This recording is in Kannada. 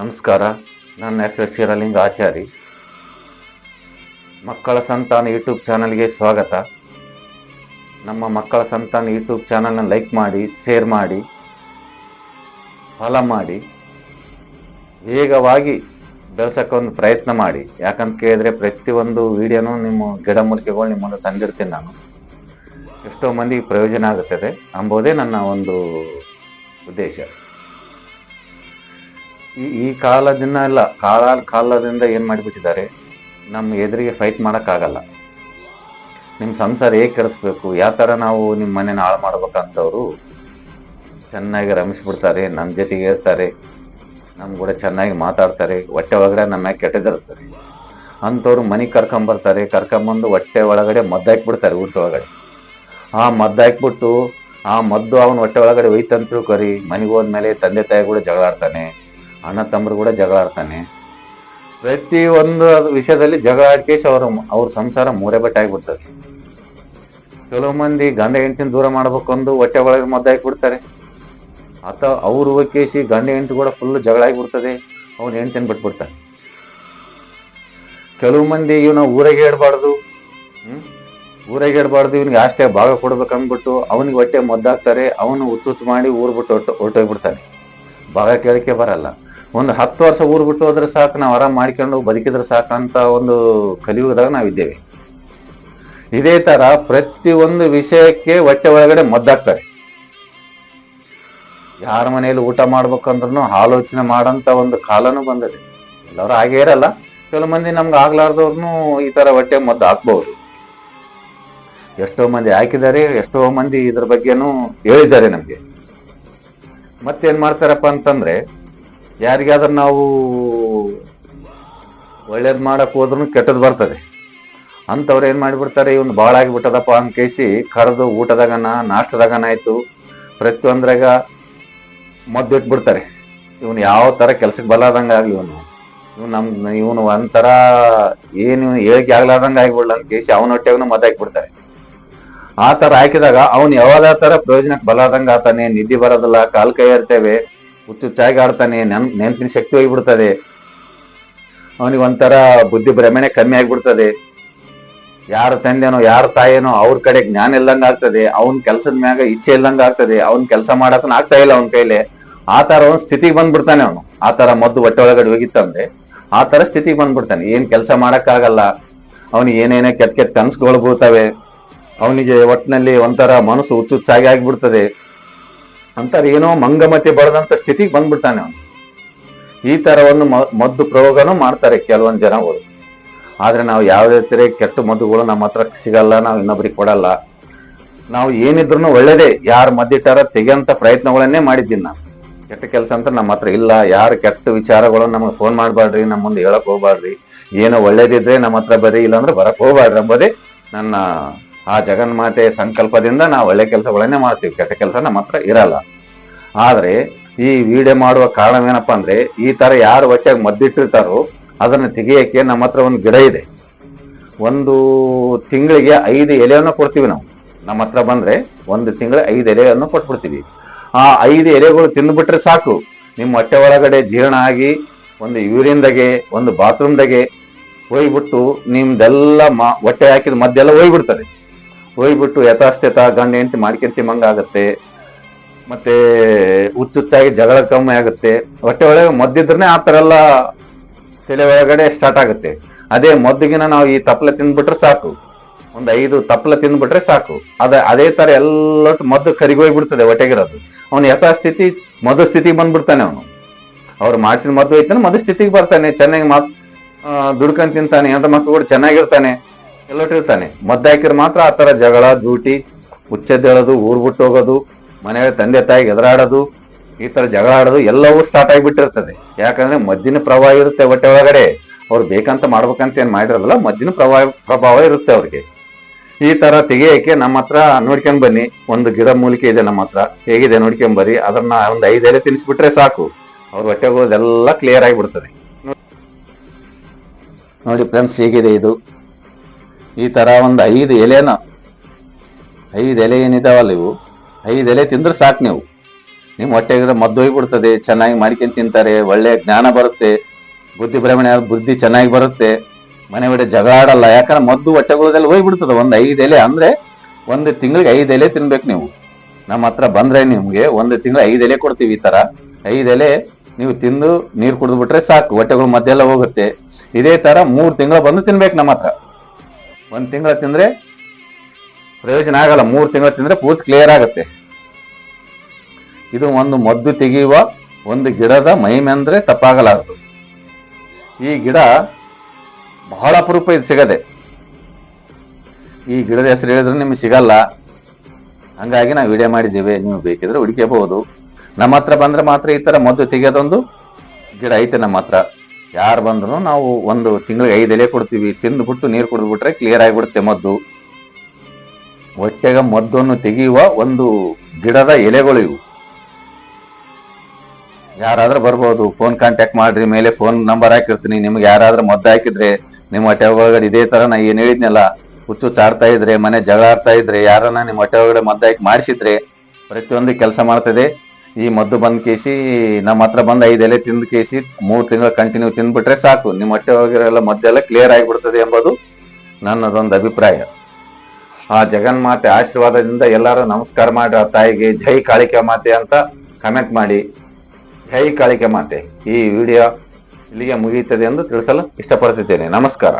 ನಮಸ್ಕಾರ. ನನ್ನ ಹೆಸರು ಶಿರಲಿಂಗ ಆಚಾರಿ. ಮಕ್ಕಳ ಸಂತಾನ ಯೂಟ್ಯೂಬ್ ಚಾನಲ್ಗೆ ಸ್ವಾಗತ. ನಮ್ಮ ಮಕ್ಕಳ ಸಂತಾನ ಯೂಟ್ಯೂಬ್ ಚಾನಲ್ನ ಲೈಕ್ ಮಾಡಿ, ಶೇರ್ ಮಾಡಿ, ಫಾಲೋ ಮಾಡಿ. ವೇಗವಾಗಿ ಬೆಳೆಸೋಕೆ ಒಂದು ಪ್ರಯತ್ನ ಮಾಡಿ. ಯಾಕಂತ ಕೇಳಿದ್ರೆ ಪ್ರತಿಯೊಂದು ವಿಡಿಯೋನು ನಿಮ್ಮ ಗಿಡಮೂಲಿಕೆಗಳು ನಿಮ್ಮನ್ನು ತಂದಿರ್ತೀನಿ ನಾನು. ಎಷ್ಟೋ ಮಂದಿಗೆ ಪ್ರಯೋಜನ ಆಗುತ್ತದೆ. ಅಂಬೋದೇ ನನ್ನ ಒಂದು ಉದ್ದೇಶ. ಈ ಈ ಕಾಲದಿಂದ ಎಲ್ಲ ಕಾಲ, ಕಾಲದಿಂದ ಏನು ಮಾಡಿಬಿಟ್ಟಿದ್ದಾರೆ? ನಮ್ಮ ಎದುರಿಗೆ ಫೈಟ್ ಮಾಡೋಕ್ಕಾಗಲ್ಲ. ನಿಮ್ಮ ಸಂಸಾರ ಹೇಗೆ ಕೆಡಿಸ್ಬೇಕು? ಯಾವ ಥರ ನಾವು ನಿಮ್ಮ ಮನೇನ ಹಾಳು ಮಾಡ್ಬೇಕಂತವರು ಚೆನ್ನಾಗಿ ರಮಿಸ್ಬಿಡ್ತಾರೆ ನಮ್ಮ ಜೊತೆಗೆ ಇರ್ತಾರೆ ನಮ್ಮ ಕೂಡ ಚೆನ್ನಾಗಿ ಮಾತಾಡ್ತಾರೆ, ಹೊಟ್ಟೆ ಒಳಗಡೆ ನಮ್ಮ ಕೆಟ್ಟದಿರ್ತಾರೆ ಅಂಥವ್ರು ಮನೆಗೆ ಕರ್ಕೊಂಬರ್ತಾರೆ ಕರ್ಕೊಂಬಂದು ಹೊಟ್ಟೆ ಒಳಗಡೆ ಮದ್ದು ಹಾಕ್ಬಿಡ್ತಾರೆ ಊಟ ಒಳಗಡೆ. ಆ ಮದ್ದು ಹಾಕ್ಬಿಟ್ಟು, ಆ ಮದ್ದು ಅವನ ಹೊಟ್ಟೆ ಒಳಗಡೆ ಒಯ್ತಂತ ತಿಳ್ಕೊರಿ ಮನೆಗೆ ಹೋದ್ಮೇಲೆ ತಂದೆ ತಾಯಿ ಕೂಡ ಜಗಳ ಆಡ್ತಾನೆ ಅಣ್ಣ ತಮ್ಮರು ಕೂಡ ಜಗಳ ಆಡ್ತಾನೆ. ಪ್ರತಿ ಒಂದು ವಿಷಯದಲ್ಲಿ ಜಗಳ ಆಡ್ಕೇಶ್ ಅವರು ಅವ್ರ ಸಂಸಾರ ಮೂರೇ ಬಟ್ಟೆ ಆಗ್ಬಿಡ್ತದೆ. ಕೆಲವು ಮಂದಿ ಗಂಡ ಹೆಂಡತಿನ ದೂರ ಮಾಡ್ಬೇಕಂದು ಹೊಟ್ಟೆ ಒಳಗೆ ಮದ್ದು ಹಾಕ್ಬಿಡ್ತಾರೆ. ಅಥವಾ ಅವ್ರು ಹೋಗೇಶಿ ಗಂಡ ಹೆಂಡತಿ ಕೂಡ ಫುಲ್ ಜಗಳ ಆಗಿಬಿಡ್ತದೆ. ಅವ್ನ ಹೆಂಡ್ತಿನ ಬಿಟ್ಬಿಡ್ತಾನೆ. ಕೆಲವು ಮಂದಿ ಇವನ ಊರಾಗೆ ಹೇಳ್ಬಾರ್ದು ಹ್ಮ್? ಊರಾಗೆ ಹೇಳ್ಬಾರ್ದು ಇವನಿಗೆ ಅಷ್ಟೇ ಭಾಗ ಕೊಡ್ಬೇಕು ಅಂದ್ಬಿಟ್ಟು ಅವನಿಗೆ ಹೊಟ್ಟೆ ಮದ್ದಾಕ್ತಾರೆ ಅವನು ಹುಚ್ಚುಚ್ಚು ಮಾಡಿ ಊರ್ ಬಿಟ್ಟು ಹೊಟ್ಟು ಹೊರಟೋಗ್ಬಿಡ್ತಾನೆ. ಭಾಗ ಕೇಳಕ್ಕೆ ಬರಲ್ಲ. ಒಂದು ಹತ್ತು ವರ್ಷ ಊರು ಬಿಟ್ಟು ಹೋದ್ರೆ ಸಾಕು, ನಾವು ಆರಾಮ್ ಮಾಡ್ಕೊಂಡು ಬದುಕಿದ್ರೆ ಸಾಕಂತ ಒಂದು ಕಲಿಯುಗದಾಗ ನಾವಿದ್ದೇವೆ. ಇದೇ ತರ ಪ್ರತಿ ಒಂದು ವಿಷಯಕ್ಕೆ ಹೊಟ್ಟೆ ಒಳಗಡೆ ಮದ್ದಾಗ್ತಾರೆ. ಯಾರ ಮನೆಯಲ್ಲಿ ಊಟ ಮಾಡ್ಬೇಕಂದ್ರೂ ಆಲೋಚನೆ ಮಾಡಂತ ಒಂದು ಕಾಲನೂ ಬಂದಿದೆ. ಎಲ್ಲರೂ ಹಾಗೆ ಇರಲ್ಲ. ಕೆಲವು ಮಂದಿ ನಮ್ಗೆ ಆಗ್ಲಾರ್ದವ್ರನ್ನು ಈ ತರ ಹೊಟ್ಟೆ ಮದ್ದು ಹಾಕ್ಬಹುದು ಎಷ್ಟೋ ಮಂದಿ ಹಾಕಿದ್ದಾರೆ, ಎಷ್ಟೋ ಮಂದಿ ಇದ್ರ ಬಗ್ಗೆನೂ ಹೇಳಿದ್ದಾರೆ ನಮಗೆ. ಮತ್ತೇನ್ ಮಾಡ್ತಾರಪ್ಪ ಅಂತಂದ್ರೆ ಯಾರಿಗಾದ್ರೂ ನಾವು ಒಳ್ಳೇದು ಮಾಡಕ್ಕೆ ಹೋದ್ರೂ ಕೆಟ್ಟದ್ದು ಬರ್ತದೆ. ಅಂಥವ್ರು ಏನು ಮಾಡಿಬಿಡ್ತಾರೆ, ಇವನು ಭಾಳ ಆಗಿಬಿಟ್ಟದಪ್ಪ ಅಂತ ಕೇಸಿ ಕರೆದು ಊಟದಾಗನ, ನಾಷ್ಟದಾಗನ ಆಯಿತು. ಪ್ರತಿಯೊಂದ್ರಾಗ ಮದ್ದು ಇಟ್ಬಿಡ್ತಾರೆ. ಇವನು ಯಾವ ಥರ ಕೆಲಸಕ್ಕೆ ಬಲಾರ್ದಂಗ ಆಗಲಿ ಇವನು. ಇವನು ನಮ್ಮ ಇವನು ಒಂಥರ ಏನು ಇವನು ಹೇಳಿಕೆ ಆಗ್ಲಾರ್ದಂಗ ಆಗಿಬಿಡ್ಲ ಅಂತ ಕೇಸಿ ಅವನ ಮದ್ದು ಹಾಕಿಬಿಡ್ತಾರೆ. ಆ ತರ ಹಾಕಿದಾಗ ಅವನು ಯಾವ ಥರ ಪ್ರಯೋಜನಕ್ಕೆ ಬಲಾರ್ದಂಗ ಆತಾನೆ, ನಿದ್ದೆ ಬರೋದಿಲ್ಲ, ಕಾಲು ಕೈ ಇರ್ತೇವೆ ಹುಚ್ಚುಚ್ಚಾಗಿ ಆಡ್ತಾನೆ ನೆನ್, ನೆನಪಿನ ಶಕ್ತಿ ಹೋಗಿಬಿಡ್ತದೆ. ಅವನಿಗೆ ಒಂಥರ ಬುದ್ಧಿ ಭ್ರಮಣೆ ಕಮ್ಮಿ ಆಗಿಬಿಡ್ತದೆ. ಯಾರ ತಂದೆನೋ, ಯಾರ ತಾಯೇನೋ, ಅವ್ರ ಕಡೆ ಜ್ಞಾನ ಇಲ್ದಂಗ ಆಗ್ತದೆ. ಅವನ್ ಕೆಲ್ಸದ ಮ್ಯಾಗ ಇಚ್ಛೆ ಇಲ್ದಂಗ ಆಗ್ತದೆ. ಅವ್ನ್ ಕೆಲಸ ಮಾಡತನ ಆಗ್ತಾ ಇಲ್ಲ ಅವನ ಕೈಲಿ. ಆ ತರ ಒಂದ್ ಸ್ಥಿತಿಗೆ ಬಂದ್ಬಿಡ್ತಾನೆ ಅವನು. ಆ ತರ ಮದ್ದು ಹೊಟ್ಟೆ ಒಳಗಡೆ ಹೋಗಿತ್ತಂದ್ರೆ ಆ ತರ ಸ್ಥಿತಿಗೆ ಬಂದ್ಬಿಡ್ತಾನೆ. ಏನ್ ಕೆಲಸ ಮಾಡಕ್ಕಾಗಲ್ಲ. ಅವನಿಗೆ ಏನೇನೇ ಕೆಟ್ಟ ಕೆಟ್ಟ ಕನಸುಗಳು ಬೀಳ್ತವೆ. ಅವನಿಗೆ ಒಟ್ಟಿನಲ್ಲಿ ಒಂಥರ ಮನಸ್ಸು ಹುಚ್ಚುಚ್ಚಾಗಿ ಆಗ್ಬಿಡ್ತದೆ. ಅಂತಾರೆ ಏನೋ ಮಂಗಮತಿ ಬರದಂತ ಸ್ಥಿತಿಗೆ ಬಂದ್ಬಿಡ್ತಾನೆ ಅವನು. ಈ ತರ ಒಂದು ಮದ್ದು ಪ್ರಯೋಗನೂ ಮಾಡ್ತಾರೆ ಕೆಲವೊಂದು ಜನಗಳು ಆದ್ರೆ ನಾವು ಯಾವುದೇ ತರ ಕೆಟ್ಟ ಮದ್ದುಗಳು ನಮ್ಮ ಹತ್ರ ಸಿಗಲ್ಲ, ನಾವು ಇನ್ನೊಬ್ರಿಗೆ ಕೊಡಲ್ಲ. ನಾವು ಏನಿದ್ರು ಒಳ್ಳೇದೇ, ಯಾರು ಮದ್ದಿಟ್ಟಾರ ತೆಗೆಯಂತ ಪ್ರಯತ್ನಗಳನ್ನೇ ಮಾಡಿದ್ದೀನಿ ನಾನು. ಕೆಟ್ಟ ಕೆಲಸ ಅಂತ ನಮ್ಮ ಹತ್ರ ಇಲ್ಲ. ಯಾರು ಕೆಟ್ಟ ವಿಚಾರಗಳು ನಮಗೆ ಫೋನ್ ಮಾಡಬಾರ್ರಿ ನಮ್ಮ ಮುಂದೆ ಹೇಳಕ್ ಹೋಗ್ಬಾರ್ರಿ ಏನೋ ಒಳ್ಳೇದಿದ್ರೆ ನಮ್ಮ ಹತ್ರ ಬರ್ರಿ ಇಲ್ಲಾಂದ್ರೆ ಬರಕ್ ಹೋಗ್ಬಾರ್ರಿ ಎಂಬುದೇ ನನ್ನ ಆ ಜಗನ್ಮಾತೆ ಸಂಕಲ್ಪದಿಂದ ನಾವು ಒಳ್ಳೆ ಕೆಲಸಗಳನ್ನೇ ಮಾಡ್ತೀವಿ. ಕೆಟ್ಟ ಕೆಲಸ ನಮ್ಮ ಹತ್ರ ಇರಲ್ಲ. ಆದ್ರೆ ಈ ವಿಡಿಯೋ ಮಾಡುವ ಕಾರಣವೇನಪ್ಪ ಅಂದ್ರೆ ಈ ತರ ಯಾರು ಹೊಟ್ಟೆಗೆ ಮದ್ದಿಟ್ಟಿರ್ತಾರೋ ಅದನ್ನ ತೆಗಿಯಕ್ಕೆ ನಮ್ಮ ಹತ್ರ ಒಂದು ಗಿಡ ಇದೆ. ಒಂದು ತಿಂಗಳಿಗೆ ಐದು ಎಲೆಯನ್ನು ಕೊಡ್ತೀವಿ ನಾವು. ನಮ್ಮ ಹತ್ರ ಬಂದ್ರೆ ಒಂದು ತಿಂಗಳ ಐದು ಎಲೆಯನ್ನು ಕೊಟ್ಬಿಡ್ತೀವಿ. ಆ ಐದು ಎಲೆಗಳು ತಿಂದ್ಬಿಟ್ರೆ ಸಾಕು. ನಿಮ್ಮ ಹೊಟ್ಟೆ ಒಳಗಡೆ ಜೀರ್ಣ ಆಗಿ ಒಂದು ಯೂರಿನ್ದಾಗೆ, ಒಂದು ಬಾತ್ರೂಮ್ದಾಗೆ ಹೋಗ್ಬಿಟ್ಟು ನಿಮ್ದೆಲ್ಲ ಮಾ, ಹೊಟ್ಟೆ ಹಾಕಿದ ಮದ್ದೆಲ್ಲ ಹೋಗ್ಬಿಡ್ತದೆ ಹೋಗ್ಬಿಟ್ಟು ಯಥಾಸ್ಥಿತ ಗಂಡ ಹೆಂಡತಿ ಮಾಡ್ಕೊಂತಿಮಂಗ ಆಗತ್ತೆ. ಮತ್ತೆ ಹುಚ್ಚುಚ್ಚಾಗಿ ಜಗಳ ಕಮ್ಮಿ ಆಗುತ್ತೆ. ಹೊಟ್ಟೆ ಒಳಗೆ ಮದ್ದಿದ್ರೆ ಆ ಥರ ಎಲ್ಲ ತಲೆ ಒಳಗಡೆ ಸ್ಟಾರ್ಟ್ ಆಗುತ್ತೆ. ಅದೇ ಮದ್ದಿಗಿನ ನಾವು ಈ ತಪ್ಪಲೆ ತಿಂದ್ಬಿಟ್ರೆ ಸಾಕು. ಒಂದು ಐದು ತಪ್ಪಲೆ ತಿಂದ್ಬಿಟ್ರೆ ಸಾಕು. ಅದ, ಅದೇ ತರ ಎಲ್ಲ ಮದ್ದು ಕರಿಗೋಗ್ಬಿಡ್ತದೆ ಹೊಟ್ಟೆಗಿರೋದು. ಅವನು ಯಥಾಸ್ಥಿತಿ, ಮದ್ದು ಸ್ಥಿತಿಗೆ ಬಂದ್ಬಿಡ್ತಾನೆ ಅವನು. ಅವ್ರು ಮಾಡಿಸಿದ ಮದ್ದು ಐತಾನೆ ಮದ್ದು ಸ್ಥಿತಿಗೆ ಬರ್ತಾನೆ. ಚೆನ್ನಾಗಿ ಮಾತು ದುಡ್ಕೊಂಡ್ ತಿಂತಾನೆ. ಅಂತ ಮಕ್ಕಳು ಕೂಡ ಚೆನ್ನಾಗಿರ್ತಾನೆ. ಎಲ್ಲೊಟ್ಟಿರ್ತಾನೆ ಮದ್ದು ಹಾಕಿದ್ರೆ ಮಾತ್ರ ಆ ತರ ಜಗಳ ಡ್ಯೂಟಿ ಹುಚ್ಚೆದ್ದೇಳೋದು ಊರ್ ಬಿಟ್ಟು ಹೋಗೋದು ಮನೆಯ ತಂದೆ ತಾಯಿಗೆ ಎದುರಾಡೋದು, ಈ ತರ ಜಗಳ ಆಡೋದು ಎಲ್ಲವೂ ಸ್ಟಾರ್ಟ್ ಆಗಿಬಿಟ್ಟಿರ್ತದೆ. ಯಾಕಂದ್ರೆ ಮದ್ದಿನ ಪ್ರಭಾವ ಇರುತ್ತೆ ಹೊಟ್ಟೆ ಒಳಗಡೆ. ಅವ್ರು ಬೇಕಂತ ಮಾಡ್ಬೇಕಂತ ಏನು ಮಾಡಿರೋದಲ್ಲ, ಮದ್ದಿನ ಪ್ರಭಾವ ಪ್ರಭಾವ ಇರುತ್ತೆ ಅವ್ರಿಗೆ. ಈ ತರ ತೆಗೆಯಕ್ಕೆ ನಮ್ಮ ಹತ್ರ ನೋಡ್ಕೊಂಡ್ ಬನ್ನಿ. ಒಂದು ಗಿಡ ಮೂಲಿಕೆ ಇದೆ ನಮ್ಮ ಹತ್ರ. ಹೇಗಿದೆ ನೋಡ್ಕೊಂಡ್ ಬರ್ರಿ ಅದನ್ನ ಒಂದು ಐದು ಎಲೆ ತಿನ್ಸ್ಬಿಟ್ರೆ ಸಾಕು. ಅವ್ರ ಹೊಟ್ಟೆಗೆ ಹೋಗೋದೆಲ್ಲ ಕ್ಲಿಯರ್ ಆಗಿಬಿಡ್ತದೆ. ನೋಡಿ ಫ್ರೆಂಡ್ಸ್, ಹೇಗಿದೆ ಇದು? ಈ ತರ ಒಂದು ಐದು ಎಲೆನ, ಐದು ಎಲೆ ಏನಿದಾವಲ್ಲ ಇವು? ಐದು ಎಲೆ ತಿಂದ್ರೆ ಸಾಕು ನೀವು. ನಿಮ್ಮ ಹೊಟ್ಟೆಗಿದ್ರೆ ಮದ್ದು ಹೋಗ್ಬಿಡ್ತದೆ, ಚೆನ್ನಾಗಿ ಮಾಡ್ಕೊಂಡು ತಿಂತಾರೆ, ಒಳ್ಳೆ ಜ್ಞಾನ ಬರುತ್ತೆ, ಬುದ್ಧಿ ಭ್ರಮಣೆ, ಬುದ್ಧಿ ಚೆನ್ನಾಗಿ ಬರುತ್ತೆ, ಮನೆ ಬಿಡ ಜಗಳ ಆಡಲ್ಲ, ಯಾಕಂದ್ರೆ ಮದ್ದು ಹೊಟ್ಟೆಗಳದೆಲ್ಲ ಹೋಗ್ಬಿಡ್ತದೆ. ಒಂದು ಐದು ಎಲೆ ಅಂದ್ರೆ ಒಂದು ತಿಂಗಳಿಗೆ ಐದು ಎಲೆ ತಿನ್ಬೇಕು ನೀವು. ನಮ್ಮ ಹತ್ರ ಬಂದ್ರೆ ನಿಮಗೆ ಒಂದು ತಿಂಗಳು ಐದು ಎಲೆ ಕೊಡ್ತೀವಿ ಈ ತರ. ಐದು ಎಲೆ ನೀವು ತಿಂದು ನೀರು ಕುಡಿದ್ಬಿಟ್ರೆ ಸಾಕು, ಹೊಟ್ಟೆಗಳು ಮದ್ದೆಲ್ಲ ಹೋಗುತ್ತೆ. ಇದೇ ತರ ಮೂರು ತಿಂಗಳು ಬಂದು ತಿನ್ಬೇಕು ನಮ್ಮ ಹತ್ರ. ಒಂದ್ ತಿಂಗಳ ತಿಂದರೆ ಪ್ರಯೋಜನ ಆಗಲ್ಲ, ಮೂರು ತಿಂಗಳು ತಿಂದರೆ ಪೂರ್ತಿ ಕ್ಲಿಯರ್ ಆಗುತ್ತೆ. ಇದು ಒಂದು ಮದ್ದು ತೆಗೆಯುವ ಒಂದು ಗಿಡದ ಮಹಿಮೆ ಅಂದರೆ ತಪ್ಪಾಗಲಾರದು. ಈ ಗಿಡ ಬಹಳ ಅಪರೂಪ ಇದು ಸಿಗದೆ. ಈ ಗಿಡದ ಹೆಸರು ಹೇಳಿದ್ರೆ ನಿಮ್ಗೆ ಸಿಗಲ್ಲ. ಹಂಗಾಗಿ ನಾವು ವಿಡಿಯೋ ಮಾಡಿದ್ದೀವಿ, ನೀವು ಬೇಕಿದ್ರೆ ಹುಡುಕಬಹುದು ನಮ್ಮ ಹತ್ರ ಬಂದರೆ ಮಾತ್ರ ಈ ಥರ ಮದ್ದು ತೆಗೆಯೋದೊಂದು ಗಿಡ ಐತೆ ನಮ್ಮ ಹತ್ರ. ಯಾರು ಬಂದ್ರು ನಾವು ಒಂದು ತಿಂಗಳಿಗೆ ಐದು ಎಲೆ ಕೊಡ್ತೀವಿ. ತಿಂದ್ಬಿಟ್ಟು ನೀರು ಕುಡಿದ್ಬಿಟ್ರೆ ಕ್ಲಿಯರ್ ಆಗಿಬಿಡುತ್ತೆ ಮದ್ದು. ಹೊಟ್ಟೆಗ ಮದ್ದನ್ನು ತೆಗೆಯುವ ಒಂದು ಗಿಡದ ಎಲೆಗಳು ಇವು. ಯಾರಾದ್ರೂ ಬರ್ಬೋದು ಫೋನ್ ಕಾಂಟ್ಯಾಕ್ಟ್ ಮಾಡ್ರಿ, ಮೇಲೆ ಫೋನ್ ನಂಬರ್ ಹಾಕಿರ್ತೀನಿ. ನಿಮ್ಗೆ ಯಾರಾದ್ರೂ ಮದ್ದು ಹಾಕಿದ್ರೆ, ನಿಮ್ಮ ಹೊಟ್ಟೆ ಒಳಗಡೆ ಇದೇ ತರ ನಾ ಏನು ಹೇಳಿದ್ನಲ್ಲ, ಹುಚ್ಚು ಚಾಡ್ತಾ ಇದ್ರೆ, ಮನೆ ಜಗಳ ಆಡ್ತಾ ಇದ್ರೆ, ಯಾರನ್ನ ನಿಮ್ಮ ಹೊಟ್ಟೆ ಒಳಗಡೆ ಮದ್ದು ಹಾಕಿ ಮಾಡಿಸಿದ್ರೆ, ಪ್ರತಿಯೊಂದು ಕೆಲಸ ಮಾಡ್ತದೆ. ಈ ಮದ್ದು ಬಂದ್ ಕೇಸಿ ನಮ್ಮ ಹತ್ರ ಬಂದ್ ಐದು ಎಲೆ ತಿಂದ ಕೇಸಿ, ಮೂರು ತಿಂಗಳು ಕಂಟಿನ್ಯೂ ತಿಂದ್ಬಿಟ್ರೆ ಸಾಕು. ನಿಮ್ಮ ಹೊಟ್ಟೆ ಹೋಗಿರೋ ಮದ್ದೆಲ್ಲ ಕ್ಲಿಯರ್ ಆಗಿಬಿಡ್ತದೆ ಎಂಬುದು ನನ್ನದೊಂದು ಅಭಿಪ್ರಾಯ. ಆ ಜಗನ್ಮಾತೆ ಆಶೀರ್ವಾದದಿಂದ ಎಲ್ಲರೂ ನಮಸ್ಕಾರ ಮಾಡಿ, ಆ ತಾಯಿಗೆ ಜೈ ಕಾಳಿಕೆ ಮಾತೆ ಅಂತ ಕಮೆಂಟ್ ಮಾಡಿ. ಜೈ ಕಾಳಿಕೆ ಮಾತೆ. ಈ ವಿಡಿಯೋ ಇಲ್ಲಿಗೆ ಮುಗಿಯುತ್ತದೆ ಎಂದು ತಿಳಿಸಲು ಇಷ್ಟಪಡುತ್ತಿದ್ದೇನೆ. ನಮಸ್ಕಾರ.